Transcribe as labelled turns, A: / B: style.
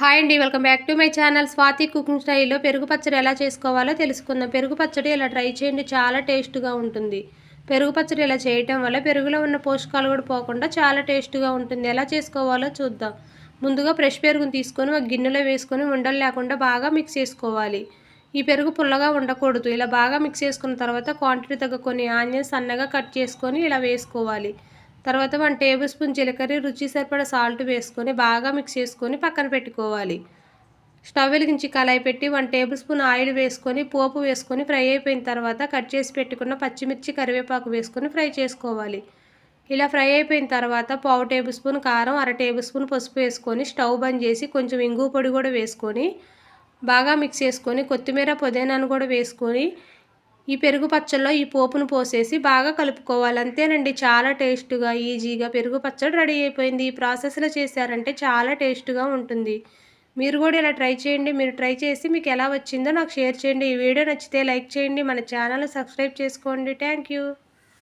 A: Hi అండి welcome back to my channel. Swathi cooking స్టైల్లో పెరుగు పచ్చడి ఎలా చేసుకోవాలో తెలుసుకుందాం. పెరుగు పచ్చడి ఇలా ట్రై చేయండి చాలా టేస్ట్గా ఉంటుంది. పెరుగు పచ్చడి ఇలా చేయటం వల్ల పెరుగులో ఉన్న పోషకాలు కూడా పోకుండా చాలా టేస్ట్గా ఉంటుంది. ఎలా చేసుకోవాలో చూద్దాం. ముందుగా ఫ్రెష్ పెరుగుని తీసుకొని ఒక గిన్నెలో వేసుకొని ఉండలు లేకుండా బాగా మిక్స్ చేసుకోవాలి. ఈ పెరుగు పుల్లగా ఉండకూడదు. ఇలా బాగా మిక్స్ చేసుకున్న తర్వాత క్వాంటిటీ తగ్గ కొన్ని ఆనియన్స్ సన్నగా కట్ చేసుకొని ఇలా వేసుకోవాలి. తర్వాత వన్ టేబుల్ స్పూన్ జీలకర్ర రుచి సరిపడ సాల్ట్ వేసుకొని బాగా మిక్స్ చేసుకొని పక్కన పెట్టుకోవాలి. స్టవ్ వెలిగించి కళాయి పెట్టి వన్ టేబుల్ స్పూన్ ఆయిల్ వేసుకొని పోపు వేసుకొని ఫ్రై అయిపోయిన తర్వాత కట్ చేసి పెట్టుకున్న పచ్చిమిర్చి కరివేపాకు వేసుకొని ఫ్రై చేసుకోవాలి. ఇలా ఫ్రై అయిపోయిన తర్వాత పావు టేబుల్ స్పూన్ కారం అర టేబుల్ స్పూన్ పసుపు వేసుకొని స్టవ్ బంద్ చేసి కొంచెం ఇంగు పొడి కూడా వేసుకొని బాగా మిక్స్ చేసుకొని కొత్తిమీర పుదీనాను కూడా వేసుకొని ఈ పెరుగు పచ్చళ్ళలో ఈ పోపును పోసేసి బాగా కలుపుకోవాలి అంతేనండి చాలా టేస్ట్గా ఈజీగా పెరుగు పచ్చడి రెడీ అయిపోయింది. ఈ ప్రాసెస్లో చేశారంటే చాలా టేస్ట్గా ఉంటుంది. మీరు కూడా ఇలా ట్రై చేయండి. మీరు ట్రై చేసి మీకు ఎలా వచ్చిందో నాకు షేర్ చేయండి. ఈ వీడియో నచ్చితే లైక్ చేయండి. మన ఛానల్ సబ్స్క్రైబ్ చేసుకోండి. Thank you